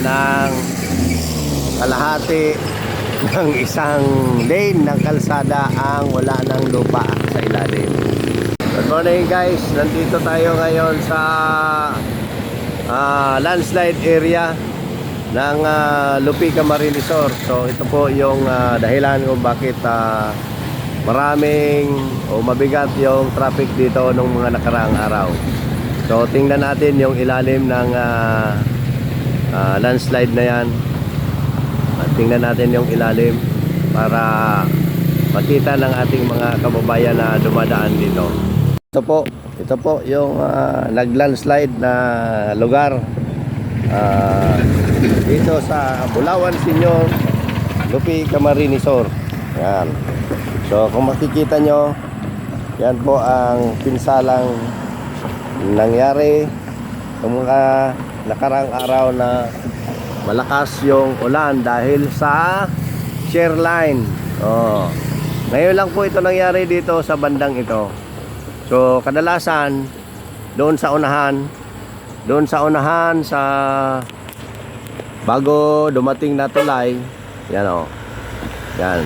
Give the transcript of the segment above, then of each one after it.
ng kalahati ng isang lane ng kalsada ang wala ng lupa sa ilalim. Good morning guys, nandito tayo ngayon sa ah, landslide area ng uh, Lupica Marine Resort. So ito po yung ah, dahilan kung bakit ah, maraming o mabigat yung traffic dito nung mga nakaraang araw. So tingnan natin yung ilalim ng ah, ah, landslide na yan. At tingnan natin yung ilalim para makita ng ating mga kababayan na dumadaan dito. Ito po, ito po yung ah, nag-landslide na lugar Ah, dito sa Bulawan Senior Lupi Camarinesor. Yan. So kung makikita nyo, yan po ang pinsalang nangyari ng mga nakarang araw na malakas yung ulan dahil sa shear line. Oh. Ngayon lang po ito nangyari dito sa bandang ito. So kadalasan doon sa unahan doon sa unahan sa bago dumating na tulay yan o yan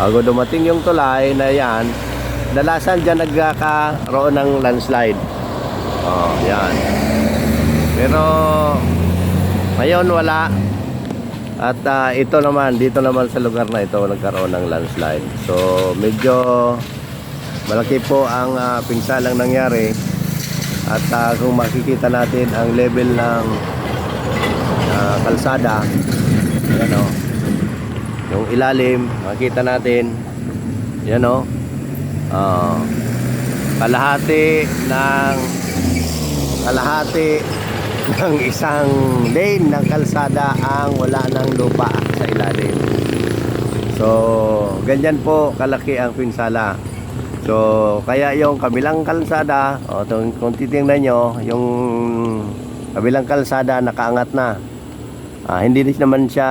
bago dumating yung tulay na yan dalasan dyan nagkakaroon ng landslide oh yan. Pero ngayon wala. At ah, ito naman dito naman sa lugar na ito nagkaroon ng landslide. So medyo malaki po ang uh, pinsalang nangyari. At ah, kung makikita natin ang level ng ah, kalsada, yan o. Yung ilalim, makita natin, yan o. ah, kalahati ng kalahati ng isang lane ng kalsada ang wala ng lupa sa ilalim. So, ganyan po kalaki ang pinsala. So, kaya yung kabilang kalsada, o, kung titingnan nyo, yung kabilang kalsada nakaangat na. Ah, hindi naman siya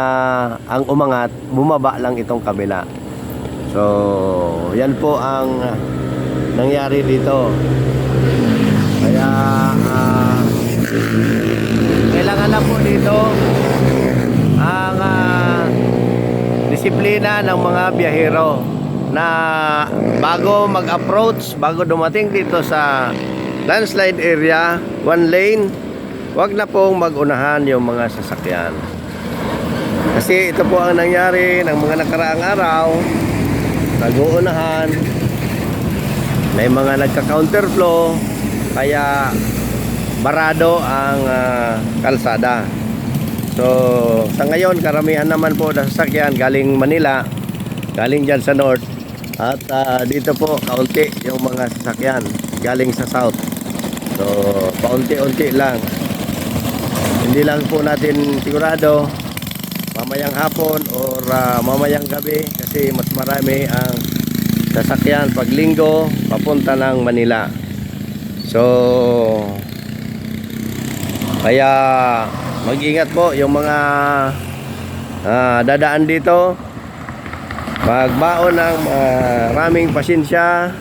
ang umangat, bumaba lang itong kabila. So, yan po ang nangyari dito. Kaya, ah, kailangan na po dito ang ah, disiplina ng mga biyahero na bago mag-approach, bago dumating dito sa landslide area, one lane, wag na pong mag-unahan yung mga sasakyan. Kasi ito po ang nangyari ng mga nakaraang araw, nag-uunahan, may mga nagka-counterflow, kaya barado ang ah, kalsada. So, sa ngayon, karamihan naman po na sasakyan galing Manila, galing dyan sa north, at ah, dito po, kaunti yung mga sasakyan galing sa south. So, paunti-unti lang. Hindi lang po natin sigurado mamayang hapon or ah, mamayang gabi kasi mas marami ang sasakyan pag linggo papunta ng Manila. So, kaya mag-ingat po yung mga ah, dadaan dito. Magbaon ng maraming pasensya.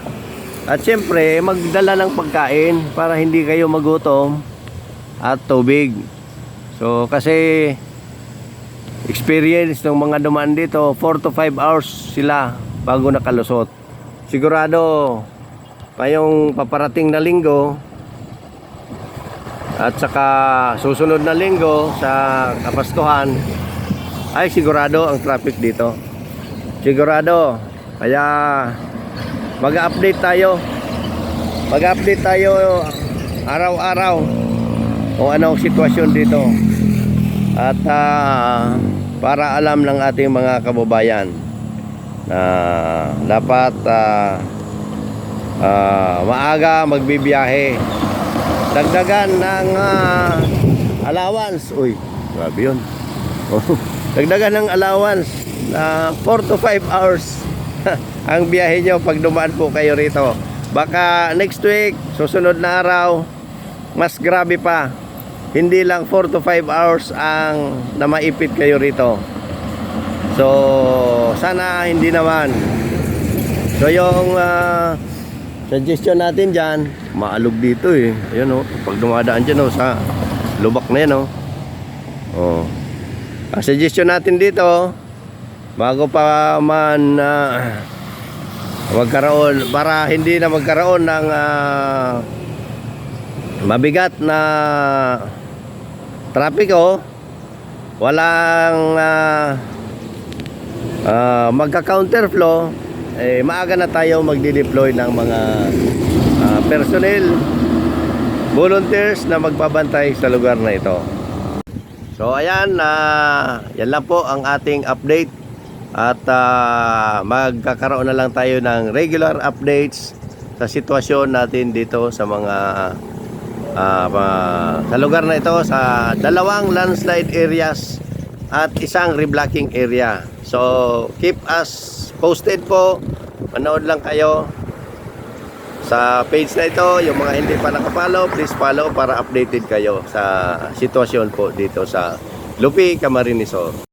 At siyempre magdala ng pagkain para hindi kayo magutom at tubig. So kasi experience ng mga dumaan dito 4 to 5 hours sila bago nakalusot. Sigurado ngayong paparating na linggo at saka susunod na linggo sa Kapaskuhan ay sigurado ang traffic dito Sigurado. Kaya mag-update tayo. Mag-update tayo araw-araw kung anong sitwasyon dito. At ah, para alam ng ating mga kababayan na dapat ah, ah, maaga magbibiyahe. Dagdagan ng ah, allowance. Uy, grabe yun. Dagdagan ng allowance na 4 to 5 hours ang biyahe nyo pag dumaan po kayo rito. Baka next week, susunod na araw, mas grabe pa. Hindi lang 4 to 5 hours ang na maipit kayo rito. So, sana hindi naman. So, yung ah, suggestion natin dyan, maalog dito eh. Ayan o, pag dumadaan dyan o, sa lubak na yan o. Oh. Ang suggestion natin dito, bago pa man ah, magkaroon, para hindi na magkaroon ng ah, mabigat na trapiko, walang ah, ah, magka-counterflow, eh, maaga na tayo magdi-deploy ng mga ah, personnel, volunteers na magbabantay sa lugar na ito. So ayan, na yan lang po ang ating update at ah, magkakaroon na lang tayo ng regular updates sa sitwasyon natin dito sa mga ah, pa- sa lugar na ito sa dalawang landslide areas at isang reblocking area. So keep us posted po. Manood lang kayo sa page na ito, yung mga hindi pa nakapollow, please follow para updated kayo sa sitwasyon po dito sa Lupi, Camarines Sur.